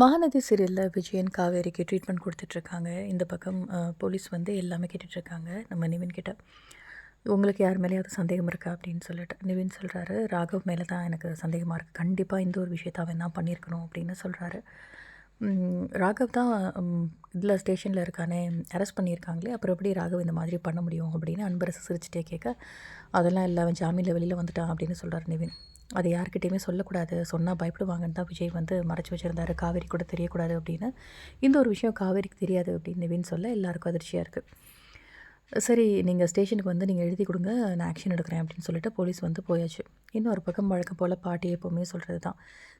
மகாநதி சீரியலில் விஜயன் காவேரிக்கு ட்ரீட்மெண்ட் கொடுத்துட்ருக்காங்க. இந்த பக்கம் போலீஸ் வந்து எல்லாமே கேட்டுட்ருக்காங்க நம்ம நிவின் கிட்ட. உங்களுக்கு யார் மேலேயாவது சந்தேகம் இருக்கா அப்படின்னு சொல்லிட்டு. நிவின் சொல்கிறாரு ராகவ் மேலே தான் எனக்கு சந்தேகமாக இருக்குது கண்டிப்பாக இந்த ஒரு விஷயத்த அவன் தான் பண்ணியிருக்கணும் அப்படின்னு சொல்கிறாரு ராகவ் தான் இதில் ஸ்டேஷனில் இருக்கானே அரெஸ்ட் பண்ணியிருக்காங்களே அப்புறம் எப்படி ராகவ் இந்த மாதிரி பண்ண முடியும் அப்படின்னு அன்பரசு சிரிச்சிட்டே கேட்க அதெல்லாம் இல்லை அவன் ஜாமீனில் வெளியில் வந்துட்டான் அப்படின்னு சொல்கிறார் நிவின். அது யார்கிட்டையுமே சொல்லக்கூடாது சொன்னால் பயப்படுவாங்கன்னு தான் விஜய் வந்து மறைச்சி வச்சுருந்தாரு காவேரி கூட தெரியக்கூடாது அப்படின்னு. இந்த ஒரு விஷயம் காவேரிக்கு தெரியாது அப்படின்னு நிவின் சொல்ல எல்லாருக்கும் அதிர்ச்சியாக இருக்குது சரி நீங்கள் ஸ்டேஷனுக்கு வந்து நீங்கள் எழுதி கொடுங்க நான் ஆக்ஷன் எடுக்கிறேன் அப்படின்னு சொல்லிட்டு போலீஸ் வந்து போயாச்சு. இன்னொரு பக்கம் வழக்கம் போல் பாட்டி எப்போவுமே சொல்கிறது தான்.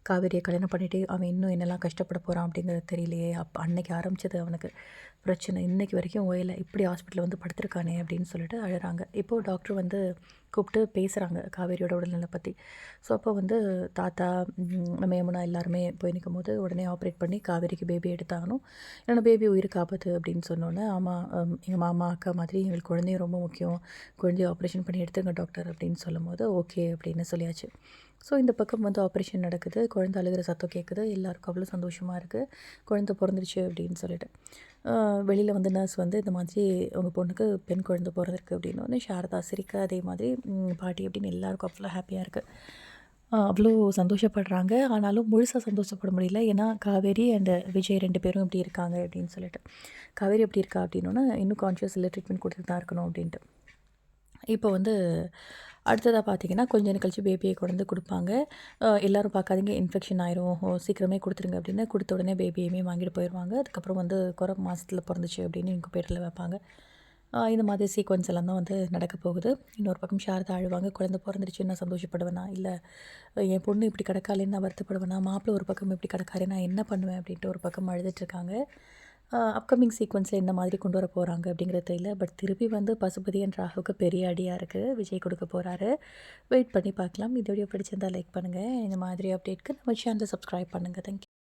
காவேரியை கல்யாணம் பண்ணிவிட்டு அவன் இன்னும் என்னெல்லாம் கஷ்டப்பட போகிறான் அப்படிங்கிறது தெரியலையே. அப் அன்னைக்கு ஆரம்பிச்சது அவனுக்கு. பிரச்சனை இன்றைக்கி வரைக்கும் ஓயலை. இப்படி ஹாஸ்பிட்டலில் வந்து படுத்திருக்கானே அப்படின்னு சொல்லிட்டு அழறாங்க. இப்போது டாக்டர் வந்து கூப்பிட்டு பேசுகிறாங்க காவேரியோட உடல்நலை பற்றி ஸோ அப்போ வந்து தாத்தா நம்ம யமுனா எல்லாருமே போய் நிற்கும் போது உடனே ஆப்ரேட் பண்ணி காவேரிக்கு பேபி எடுத்தாகணும். என்னோடய பேபி உயிர் ஆபத்து அப்படின்னு சொன்னோன்னே ஆமாம் எங்கள் மாமா அக்கா மாதிரி எங்களுக்கு குழந்தையும் ரொம்ப முக்கியம். குழந்தைய ஆப்ரேஷன் பண்ணி எடுத்துங்க டாக்டர் அப்படின்னு சொல்லும் போது ஓகே அப்படின்னு சொல்லியாச்சு. ஸோ இந்த பக்கம் வந்து ஆப்ரேஷன் நடக்குது. குழந்தை அழுகிற சத்தம் கேட்குது எல்லாருக்கும் அவ்வளோ சந்தோஷமாக இருக்குது குழந்தை பிறந்துருச்சு அப்படின்னு சொல்லிட்டு. வெளியில் வந்து நர்ஸ் வந்து இந்த மாதிரி உங்கள் பொண்ணுக்கு பெண் குழந்தை பிறந்திருக்கு அப்படின்னு ஒன்று சாரதா சிரிக்க அதே மாதிரி பாட்டி அப்படின்னு எல்லாருக்கும் அவ்வளோ ஹாப்பியாக இருக்குது அவ்வளோ சந்தோஷப்படுறாங்க. ஆனாலும் முழுசாக சந்தோஷப்பட முடியல. ஏன்னா காவேரி அண்ட் விஜய் ரெண்டு பேரும் இப்படி இருக்காங்க அப்படின்னு சொல்லிட்டு. காவேரி எப்படி இருக்கா அப்படின்னா இன்னும் கான்ஷியஸ் இல்லை ட்ரீட்மெண்ட் கொடுத்துட்டு தான் இருக்கணும் அப்படின்ட்டு. இப்போ வந்து அடுத்ததாக பார்த்தீங்கன்னா கொஞ்ச நேரம் கழிச்சு பேபியை கொண்டு கொடுப்பாங்க. எல்லோரும் பார்க்காதீங்க இன்ஃபெக்ஷன் ஆயிரும். ஓ, சீக்கிரமே கொடுத்துருங்க அப்படின்னு கொடுத்த உடனே பேபியுமே வாங்கிட்டு போயிடுவாங்க. அதுக்கப்புறம் வந்து குறை மாதத்தில் பிறந்துச்சு அப்படின்னு இன்குபேட்டரில் வைப்பாங்க. இந்த மாதிரி சீக்வன்ஸ் எல்லாம் தான் வந்து நடக்க போகுது. இன்னொரு பக்கம் சாரதா அழுவாங்க குழந்தை பிறந்துருச்சு நான் சந்தோஷப்படுவேனா? இல்லை என் பொண்ணு இப்படி கிடக்காலேன்னு நான் வருத்தப்படுவேனா? மாப்பிள்ளை ஒரு பக்கம் இப்படி கிடக்காரு நான் என்ன பண்ணுவேன் அப்படின்ட்டு ஒரு பக்கம் அழுதுட்ருக்காங்க அப்கமிங் சீக்வன்ஸில் இந்த மாதிரி கொண்டு வர போகிறாங்க அப்படிங்கிறது தெரியல. பட் திருப்பி வந்து பசுபதி என்ற ராகுக்கு பெரிய அடியாக இருக்குது விஜய் கொடுக்க போகிறாரு வெயிட் பண்ணி பார்க்கலாம். இந்த வீடியோ பிடிச்சிருந்தா லைக் பண்ணுங்கள் இந்த மாதிரி அப்டேட்க்கு நம்ம சேனலை சப்ஸ்கிரைப் பண்ணுங்கள் தேங்க்யூ